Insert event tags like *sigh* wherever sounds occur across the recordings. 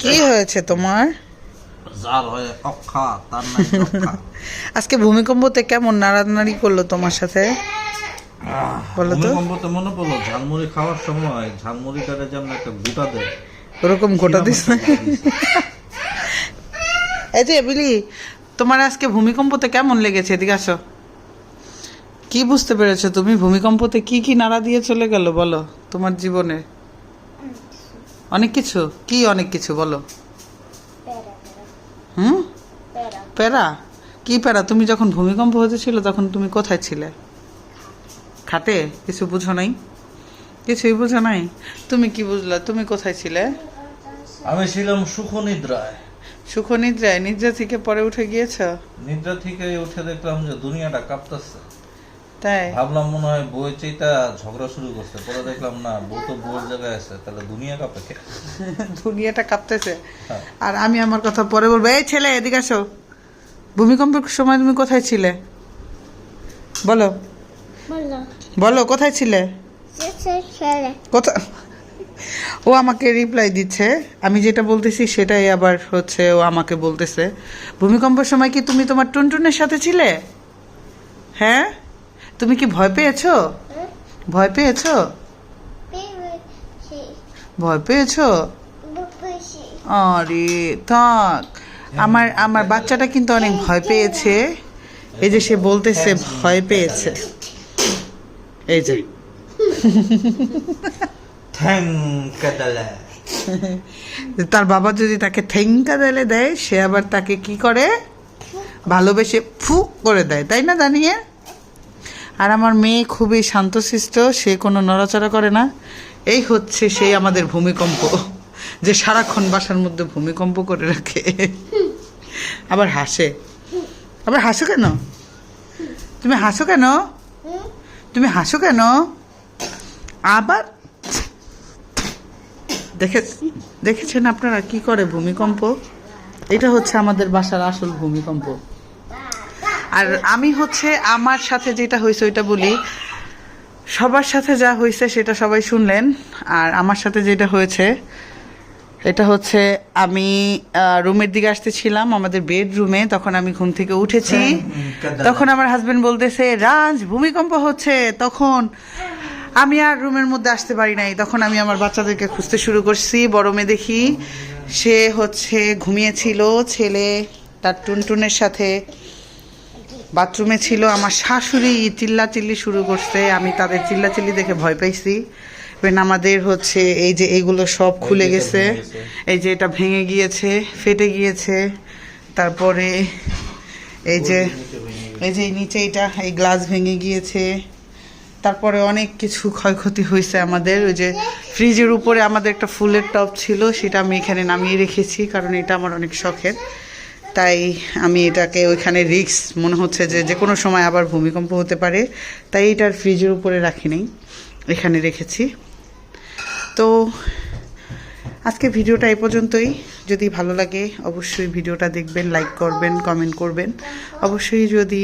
কি হয়েছে তোমার? *laughs* আজকে ভূমিকম্পতে কেমন নাড়ানাড়ি করল তোমার সাথে? বলো তো। ভূমিকম্পতে মনে পড়ল ঝালমুড়ি খাওয়ার সময় ঝালমুড়ি ঝালমুড়িটারে যেমন একটা গুটা দেয় ওরকম গোটা দিস না। *laughs* এই যে বিলি তোমার আজকে ভূমিকম্পতে কেমন লেগেছে? এদিকে আসো। কি বুঝতে পেরেছ তুমি? ভূমিকম্পতে কি কি নাড়া দিয়ে চলে গেল বলো তোমার জীবনে? অনেক কিছু? কি অনেক কিছু বলো। হুম? প্যারা কি প্যারা তুমি যখন ভূমিকম্প হয়েছিল তখন তুমি কোথায় ছিলে? খাটে? কিছু বুঝো নাই? কিছুই বুঝো নাই? তুমি কি বুঝলা? তুমি কোথায় ছিলে? আমি ছিলাম সুখ নিদ্রায় সুখ নিদ্রায় নিদ্রা থেকে পরে উঠে গিয়েছ? নিদ্রা থেকে উঠে দেখলাম যে দুনিয়াটা কাঁপতেছে। তাই? ভাবলাম মনে হয় বই চেইটা ঝগড়া শুরু করছে। পরে দেখলাম না বউ তো বউয়ের জায়গায় আছে তাহলে দুনিয়া কাঁপে কে? *laughs* দুনিয়াটা কাঁপতেছে। হ্যাঁ। আর আমি আমার কথা পরে বলব এই ছেলে এদিকে আসো। ভূমিকম্পের সময় তুমি কোথায় ছিলে? বলো। বলো। বলো কোথায় ছিলে? কোথায় *laughs* ও আমাকে রিপ্লাই দিচ্ছে। আমি যেটা বলতেছি সেটাই আবার হচ্ছে ও আমাকে বলতেছে। ভূমিকম্পের সময় কি তুমি তোমার টুনটুনের সাথে ছিলে? হ্যাঁ? তুমি কি ভয় পেয়েছ? ভয় পেয়েছ? ভয় পেয়েছ? আরে থাক। আমার আমার বাচ্চাটা কিন্তু অনেক ভয় পেয়েছে। এই যে সে বলতেছে ভয় পেয়েছে। এই যে। তার বাবা যদি তাকে ঠেঙ্কা দেলে দেয় সে আবার তাকে কি করে? ভালোবেসে ফু করে দেয়। তাই না জানিয়ে আর আমার মেয়ে খুবই শান্তশিষ্ট, সে কোনো নড়াচড়া করে না। এই হচ্ছে সেই আমাদের ভূমিকম্প, যে সারাক্ষণ বাসার মধ্যে ভূমিকম্প করে রাখে। আবার হাসে। আবার হাসো কেন? তুমি হাসো কেন? তুমি হাসো কেন? আবার দেখে, দেখেছেন আপনারা কি করে ভূমিকম্প? এটা হচ্ছে আমাদের বাসার আসল ভূমিকম্প। আর আমি হচ্ছে আমার সাথে যেটা হয়েছে ওইটা বলি সবার সাথে যা হয়েছে সেটা সবাই শুনলেন আর আমার সাথে যেটা হয়েছে এটা হচ্ছে আমি রুমের দিকে আসতেছিলাম আমাদের বেডরুমে তখন আমি ঘুম থেকে উঠেছি। তখন আমার হাজবেন্ড বলতেছে রাজ ভূমিকম্প হচ্ছে। তখন আমি আর রুমের মধ্যে আসতে পারি নাই। তখন আমি আমার বাচ্চাদেরকে খুঁজতে শুরু করছি বড় মেয়ে দেখি। সে হচ্ছে ঘুমিয়েছিল ছেলে তার টুনটুনের সাথে বাথরুমে ছিল আমার শাশুড়ি চিল্লা চিল্লি শুরু করছে। আমি তাদের চিল্লা চিল্লি দেখে ভয় পাইছি। ইভেন আমাদের হচ্ছে এই যে এইগুলো সব খুলে গেছে এই যে এটা ভেঙে গিয়েছে ফেটে গিয়েছে। তারপরে এই যে এই যে নিচে এটা এই গ্লাস ভেঙে গিয়েছে। তারপরে অনেক কিছু ক্ষয়ক্ষতি হয়েছে আমাদের। ওই যে ফ্রিজের উপরে আমাদের একটা ফুলের টব ছিল সেটা আমি এখানে নামিয়ে রেখেছি কারণ এটা আমার অনেক শখের। তাই আমি এটাকে ওইখানে রিক্স মনে হচ্ছে যে যে কোনো সময় আবার ভূমিকম্প হতে পারে, তাই এটার ফ্রিজের উপরে রাখি নেই, এখানে রেখেছি। তো আজকে ভিডিওটা এই পর্যন্তই, যদি ভালো লাগে অবশ্যই ভিডিওটা দেখবেন লাইক করবেন কমেন্ট করবেন। অবশ্যই যদি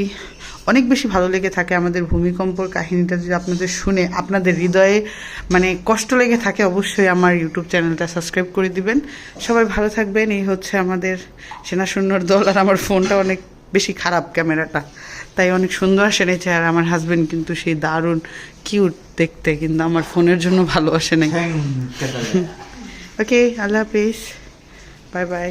অনেক বেশি ভালো লেগে থাকে আমাদের ভূমিকম্পর কাহিনীটা যদি আপনাদের শুনে আপনাদের হৃদয়ে মানে কষ্ট লেগে থাকে অবশ্যই আমার ইউটিউব চ্যানেলটা সাবস্ক্রাইব করে দিবেন। সবাই ভালো থাকবেন। এই হচ্ছে আমাদের সেনা সৈন্যর দল আর আমার ফোনটা অনেক বেশি খারাপ ক্যামেরাটা। তাই অনেক সুন্দর আসে নেছে আর আমার হাজবেন্ড কিন্তু সেই দারুণ কিউট দেখতে কিন্তু আমার ফোনের জন্য ভালো আসে নাই। ওকে *laughs* আল্লাহ হাফিজ। Bye bye